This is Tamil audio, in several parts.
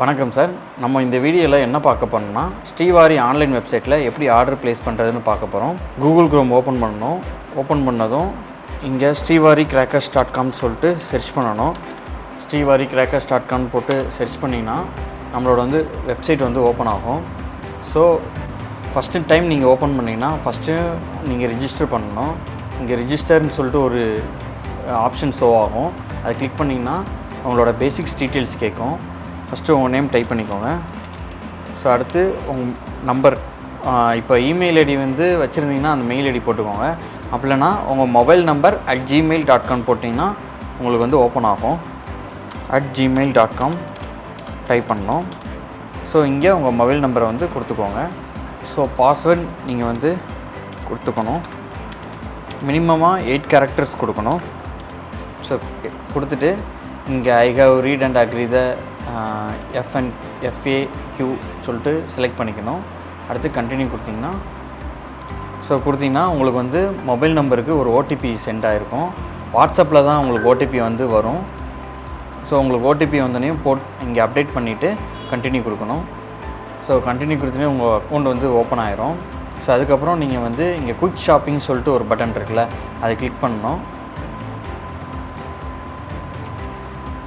வணக்கம் சார். நம்ம இந்த வீடியோவில் என்ன பார்க்க போறோம்னா ஸ்ரீவாரி ஆன்லைன் வெப்சைட்டில் எப்படி ஆர்டர் ப்ளேஸ் பண்ணுறதுன்னு பார்க்க போகிறோம் கூகுள் க்ரோம் ஓப்பன் பண்ணணும். ஓப்பன் பண்ணதும் இங்கே ஸ்ரீவாரி கிராக்கர்ஸ் டாட் காம் சொல்லிட்டு சர்ச் பண்ணணும். ஸ்ரீவாரி கிராக்கர்ஸ் டாட் காம் போட்டு சர்ச் பண்ணிங்கன்னா நம்மளோட வந்து வெப்சைட் வந்து ஓப்பன் ஆகும். ஸோ ஃபஸ்ட்டு டைம் நீங்கள் ஓப்பன் பண்ணிங்கன்னா ஃபஸ்ட்டு நீங்கள் ரிஜிஸ்டர் பண்ணணும். இங்கே ரிஜிஸ்டர்னு சொல்லிட்டு ஒரு uh, ஆப்ஷன் ஷோ ஆகும். அதை கிளிக் பண்ணிங்கன்னா உங்களோட பேசிக்ஸ் டீட்டெயில்ஸ் கேட்கும். ஃபஸ்ட்டு உங்கள் நேம் டைப் பண்ணிக்கோங்க. ஸோ அடுத்து உங்கள் நம்பர் இப்போ இமெயில் ஐடி வந்து வச்சுருந்தீங்கன்னா அந்த மெயில் ஐடி போட்டுக்கோங்க. அப்படின்னா உங்கள் mobile number at Gmail dot com போட்டிங்கன்னா உங்களுக்கு வந்து ஓப்பன் ஆகும். At Gmail dot com type பண்ணணும். ஸோ இங்கே உங்கள் மொபைல் நம்பரை வந்து கொடுத்துக்கோங்க. ஸோ பாஸ்வேர்ட் நீங்கள் வந்து கொடுத்துக்கணும். மினிமமாக எயிட் கேரக்டர்ஸ் கொடுக்கணும். ஸோ கொடுத்துட்டு இங்கே I have read and agree the FN FA Q சொல்லிட்டு செலக்ட் பண்ணிக்கணும். அடுத்து கண்டினியூ கொடுத்தீங்கன்னா ஸோ கொடுத்தீங்கன்னா உங்களுக்கு வந்து மொபைல் நம்பருக்கு ஒரு ஓடிபி சென்ட் ஆகிருக்கும் வாட்ஸ்அப்பில் தான் உங்களுக்கு ஓடிபி வந்து வரும். ஸோ உங்களுக்கு ஓடிபி வந்தோடனே போட் இங்கே அப்டேட் பண்ணிவிட்டு கண்டினியூ கொடுக்கணும். ஸோ கண்டினியூ கொடுத்தோடனே உங்கள் அக்கௌண்ட் வந்து ஓப்பன் ஆயிரும். ஸோ அதுக்கப்புறம் நீங்கள் வந்து இங்கே குயிக் ஷாப்பிங் சொல்லிட்டு ஒரு பட்டன் இருக்குல்ல அதை கிளிக் பண்ணணும்.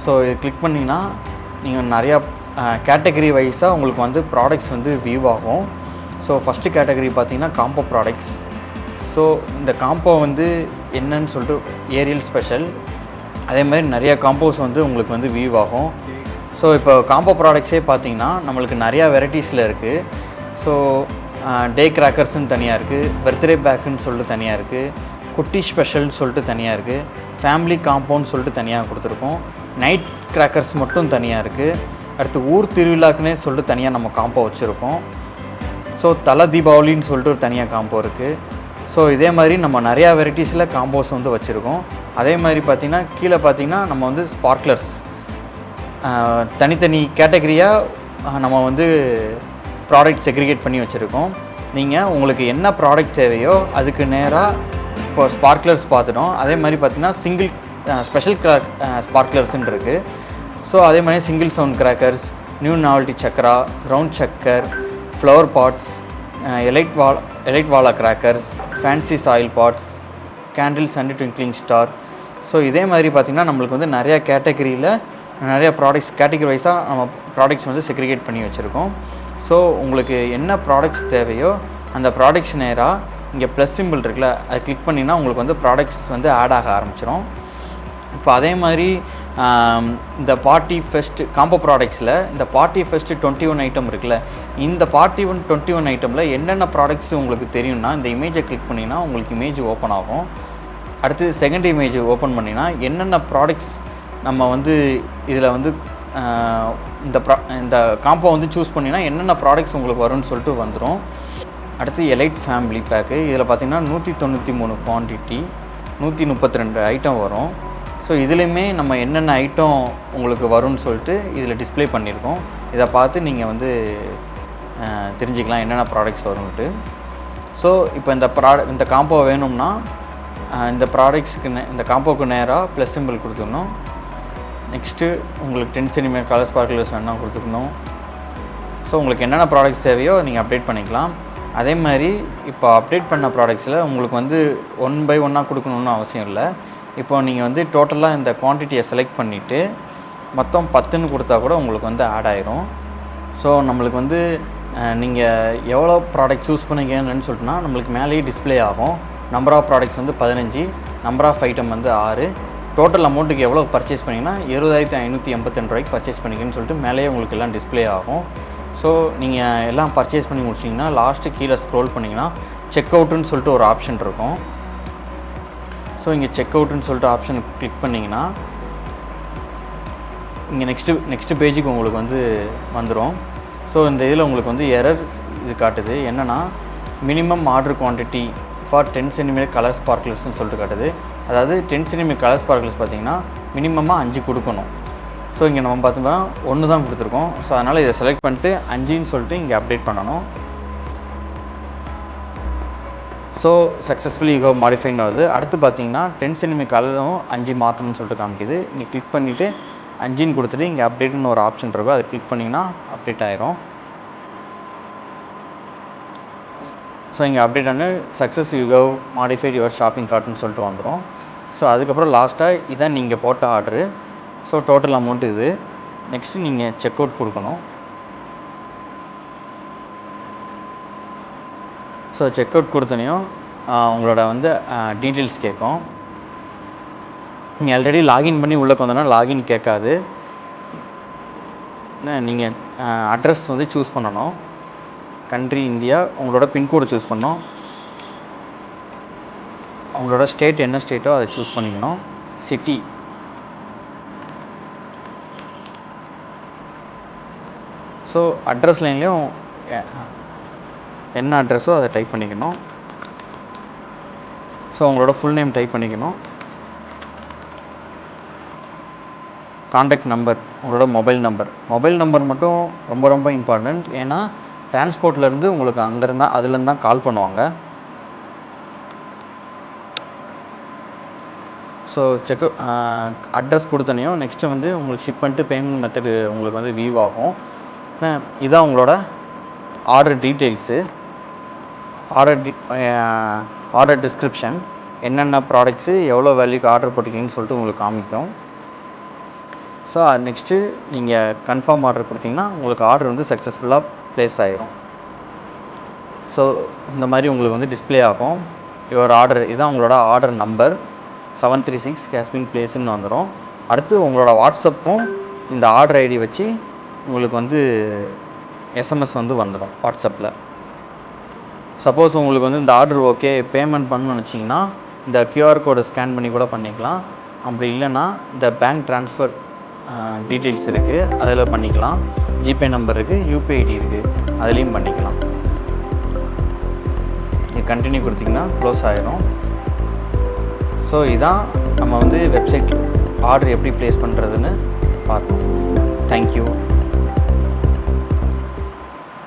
ஸோ இது கிளிக் பண்ணிங்கன்னா நீங்கள் நிறையா கேட்டகரி வைஸாக உங்களுக்கு வந்து ப்ராடக்ட்ஸ் வந்து வியூ ஆகும். ஸோ ஃபஸ்ட்டு கேட்டகரி பார்த்தீங்கன்னா காம்போ ப்ராடக்ட்ஸ் ஸோ இந்த காம்போ வந்து என்னன்னு சொல்லிட்டு ஏரியல் ஸ்பெஷல் அதே மாதிரி நிறைய காம்போஸ் வந்து உங்களுக்கு வந்து வியூ ஆகும். ஸோ இப்போ காம்போ ப்ராடக்ட்ஸே பார்த்தீங்கன்னா நம்மளுக்கு நிறையா வெரைட்டிஸில் இருக்குது ஸோ டே கிராக்கர்ஸ்னு தனியாக இருக்குது பர்த்டே பேக்குன்னு சொல்லிட்டு தனியாக இருக்குது குட்டி ஸ்பெஷல்னு சொல்லிட்டு தனியாக இருக்குது ஃபேமிலி காம்போன்னு சொல்லிட்டு தனியாக கொடுத்துருக்கோம். நைட் கிராக்கர்ஸ் மட்டும் தனியாக இருக்குது அடுத்து ஊர் திருவிழாக்குன்னே சொல்லிட்டு தனியாக நம்ம காம்போ வச்சுருக்கோம். ஸோ தலை தீபாவளின்னு சொல்லிட்டு ஒரு தனியாக காம்போ இருக்குது ஸோ இதே மாதிரி நம்ம நிறையா வெரைட்டிஸில் காம்போஸ் வந்து வச்சுருக்கோம். அதே மாதிரி பார்த்திங்கன்னா கீழே பார்த்திங்கன்னா நம்ம வந்து ஸ்பார்க்லர்ஸ் தனித்தனி கேட்டகரியாக நம்ம வந்து ப்ராடக்ட் செக்ரிகேட் பண்ணி வச்சுருக்கோம். நீங்கள் உங்களுக்கு என்ன ப்ராடக்ட் தேவையோ அதுக்கு நேராக இப்போ ஸ்பார்க்லர்ஸ் பார்த்துட்டோம் அதே மாதிரி பார்த்திங்கன்னா சிங்கிள் ஸ்பெஷல் கிராக் ஸ்பார்க்லர்ஸ்ன்னு இருக்குது ஸோ அதே மாதிரி single sound crackers new novelty chakra round chakkar flower pots elite wall elite wala crackers fancy soil pots candles and twinkling star so இதே மாதிரி பார்த்திங்கன்னா நம்மளுக்கு வந்து நிறையா கேட்டகரியில் நிறையா ப்ராடக்ட்ஸ் கேட்டகரி வைஸாக நம்ம ப்ராடக்ட்ஸ் வந்து செக்ரிகேட் பண்ணி வச்சுருக்கோம். ஸோ உங்களுக்கு என்ன ப்ராடக்ட்ஸ் தேவையோ அந்த ப்ராடக்ட்ஸ் நேராக இங்கே ப்ளஸ் சிம்பிள் இருக்குல்ல அதை கிளிக் பண்ணிங்கன்னா உங்களுக்கு வந்து ப்ராடக்ட்ஸ் வந்து ஆட் ஆக ஆரம்பிச்சிடும் இப்போ அதே மாதிரி இந்த பார்ட்டி ஃபெஸ்ட் காம்போ ப்ராடக்ட்ஸில் இந்த party fest twenty one item இருக்குல்ல இந்த பார்ட்டி ஒன் டுவெண்ட்டி ஒன் ஐட்டமில் என்னென்ன ப்ராடக்ட்ஸ் உங்களுக்கு தெரியும்னா இந்த இமேஜை கிளிக் பண்ணிங்கன்னா உங்களுக்கு இமேஜ் ஓப்பன் ஆகும். அடுத்து செகண்ட் இமேஜ் ஓப்பன் பண்ணினா என்னென்ன ப்ராடக்ட்ஸ் நம்ம வந்து இதில் வந்து இந்த ப்ரா இந்த காம்போ வந்து சூஸ் பண்ணினா என்னென்ன ப்ராடக்ட்ஸ் உங்களுக்கு வரும்னு சொல்லிட்டு வந்துடும் அடுத்து எலைட் ஃபேமிலி பேக்கு இதில் பார்த்தீங்கன்னா நூற்றி தொண்ணூற்றி மூணு குவான்டிட்டி நூற்றி முப்பத்தி ரெண்டு ஐட்டம் வரும். ஸோ இதுலேயுமே நம்ம என்னென்ன ஐட்டம் உங்களுக்கு வரும்னு சொல்லிட்டு இதில் டிஸ்ப்ளே பண்ணியிருக்கோம். இதை பார்த்து நீங்கள் வந்து தெரிஞ்சுக்கலாம் என்னென்ன ப்ராடக்ட்ஸ் வரும்ன்ட்டு. ஸோ இப்போ இந்த ப்ராட இந்த காம்போ வேணும்னா இந்த ப்ராடக்ட்ஸுக்கு நே இந்த காம்போவுக்கு நேராக ப்ளஸ் சிம்பிள் கொடுத்துக்கணும் நெக்ஸ்ட்டு உங்களுக்கு டென் சென்டிமீட்டர் கலர் ஸ்பார்க்கிள்ஸ் வேணால் கொடுத்துக்கணும் ஸோ உங்களுக்கு என்னென்ன ப்ராடக்ட்ஸ் தேவையோ நீங்கள் அப்டேட் பண்ணிக்கலாம். அதே மாதிரி இப்போ அப்டேட் பண்ண ப்ராடக்ட்ஸில் உங்களுக்கு வந்து ஒன் பை ஒன்னாக கொடுக்கணுன்னு அவசியம் இல்லை. இப்போ நீங்கள் வந்து டோட்டலாக இந்த குவான்டிட்டியை செலக்ட் பண்ணிவிட்டு மொத்தம் பத்துன்னு கொடுத்தா கூட உங்களுக்கு வந்து ஆட் ஆயிரும். ஸோ நம்மளுக்கு வந்து நீங்கள் எவ்வளோ ப்ராடக்ட் சூஸ் பண்ணிக்கணும்னு சொல்லிட்டுனா நம்மளுக்கு மேலேயே டிஸ்ப்ளே ஆகும். நம்பர் ஆஃப் ப்ராடக்ட்ஸ் வந்து பதினஞ்சு நம்பர் ஆஃப் ஐட்டம் வந்து ஆறு. டோட்டல் அமௌண்ட்டுக்கு எவ்வளோ பர்ச்சேஸ் பண்ணிங்கன்னா இருபதாயிரத்தி ஐநூற்றி எண்பத்தெண்டு ரூபாய்க்கு பர்ச்சேஸ் பண்ணிங்கன்னு சொல்லிட்டு மேலேயே உங்களுக்கு எல்லாம் டிஸ்ப்ளே ஆகும். ஸோ நீங்கள் எல்லாம் பர்ச்சேஸ் பண்ணி முடிச்சிங்கன்னா லாஸ்ட்டு கீழே ஸ்க்ரோல் பண்ணிங்கன்னா செக் அவுட்டுன்னு சொல்லிட்டு ஒரு ஆப்ஷன் இருக்கும். ஸோ இங்கே செக் அவுட்டுன்னு சொல்லிட்டு ஆப்ஷன் கிளிக் பண்ணிங்கன்னா இங்கே நெக்ஸ்ட்டு நெக்ஸ்ட்டு பேஜுக்கு உங்களுக்கு வந்து வந்துடும் ஸோ இந்த இதில் உங்களுக்கு வந்து எரர் இது காட்டுது. என்னென்னா minimum order quantity for ten centimetre colour ஸ்பார்க்கிள்ஸ்னு சொல்லிட்டு காட்டுது. அதாவது டென் சென்டிமீட்டர் கலர் ஸ்பார்க்கிள்ஸ் பார்த்தீங்கன்னா மினிமமாக அஞ்சு கொடுக்கணும். ஸோ இங்கே நம்ம பார்த்தோம்னா ஒன்று தான் கொடுத்துருக்கோம். ஸோ அதனால் இதை செலக்ட் பண்ணிட்டு அஞ்சுன்னு சொல்லிட்டு இங்கே அப்டேட் பண்ணணும். ஸோ சக்ஸஸ்ஃபுல்லி யூ மாடிஃபைன் வருது அடுத்து பார்த்தீங்கன்னா டென் சென்டிமீட்டர் கலரும் அஞ்சு மாற்றணும்னு சொல்லிட்டு காமிக்குது. இங்கே கிளிக் பண்ணிவிட்டு அஞ்சின் கொடுத்துட்டு இங்கே அப்டேட்னு ஒரு ஆப்ஷன் இருக்கும். அதை கிளிக் பண்ணிங்கன்னா அப்டேட் ஆயிரும். ஸோ இங்கே அப்டேட் ஆன success you have modified your shopping கார்ட்னு சொல்லிட்டு வந்துடும் ஸோ அதுக்கப்புறம் லாஸ்ட்டாக இதான் நீங்கள் போட்ட ஆர்டரு ஸோ டோட்டல் அமௌண்ட் இது. நெக்ஸ்ட்டு நீங்கள் செக் அவுட் கொடுக்கணும். ஸோ செக் அவுட் கொடுத்தனையும் உங்களோட வந்து டீட்டெயில்ஸ் கேட்கும் நீங்கள் ஆல்ரெடி லாகின் பண்ணி உள்ளே வந்தோன்னா லாகின் கேட்காது. நீங்கள் அட்ரஸ் வந்து சூஸ் பண்ணணும். கண்ட்ரி இந்தியா உங்களோட பின்கோடு சூஸ் பண்ணணும். உங்களோட ஸ்டேட் என்ன ஸ்டேட்டோ அதை சூஸ் பண்ணிக்கணும். சிட்டி ஸோ அட்ரஸ் லைன்லேயும் என்ன அட்ரஸோ அதை டைப் பண்ணிக்கணும். ஸோ உங்களோட ஃபுல் நேம் டைப் பண்ணிக்கணும். காண்டாக்ட் நம்பர் உங்களோட மொபைல் நம்பர் மொபைல் நம்பர் மட்டும் ரொம்ப ரொம்ப இம்பார்ட்டண்ட் ஏன்னா டிரான்ஸ்போர்ட்லேருந்து உங்களுக்கு அங்கேருந்தா அதுலேருந்து தான் கால் பண்ணுவாங்க. ஸோ செக் அட்ரஸ் கொடுத்தனையும் நெக்ஸ்ட்டு வந்து உங்களுக்கு ஷிப் பண்ணிட்டு பேமெண்ட் மெத்தடு உங்களுக்கு வந்து வியூ ஆகும். இதுதான் இதான் உங்களோட order details order order description என்னென்ன ப்ராடக்ட்ஸு எவ்வளோ வேல்யூக்கு ஆர்டர் போட்டிருக்கீங்கன்னு சொல்லிட்டு உங்களுக்கு காமிக்கும். ஸோ நெக்ஸ்ட்டு நீங்கள் கன்ஃபார்ம் ஆர்டர் கொடுத்தீங்கன்னா உங்களுக்கு ஆர்டர் வந்து சக்ஸஸ்ஃபுல்லாக ப்ளேஸ் ஆகிரும் ஸோ இந்த மாதிரி உங்களுக்கு வந்து டிஸ்ப்ளே ஆகும். யுவர் ஆர்டர் இதுதான் உங்களோட order number seven three six has been பிளேஸ்ன்னு வந்துடும் அடுத்து உங்களோட வாட்ஸ்அப்பும் இந்த ஆர்டர் ஐடி வச்சு உங்களுக்கு வந்து எஸ்எம்எஸ் வந்து வந்துடும் வாட்ஸ்அப்பில். சப்போஸ் உங்களுக்கு வந்து இந்த ஆர்டர் ஓகே பேமெண்ட் பண்ணணும்னு நினச்சிங்கன்னா இந்த க்யூஆர் கோடை ஸ்கேன் பண்ணி கூட பண்ணிக்கலாம். அப்படி இல்லைன்னா இந்த பேங்க் ட்ரான்ஸ்ஃபர் டீட்டெயில்ஸ் இருக்குது அதில் பண்ணிக்கலாம். ஜிபே நம்பர் இருக்குது யூபிஐ ஐடி இருக்குது அதுலேயும் பண்ணிக்கலாம். இது கண்டினியூ கொடுத்தீங்கன்னா க்ளோஸ் ஆகிரும் ஸோ இதான் நம்ம வந்து வெப்சைட் ஆர்டர் எப்படி ப்ளேஸ் பண்ணுறதுன்னு பார்த்தோம் தேங்க்யூ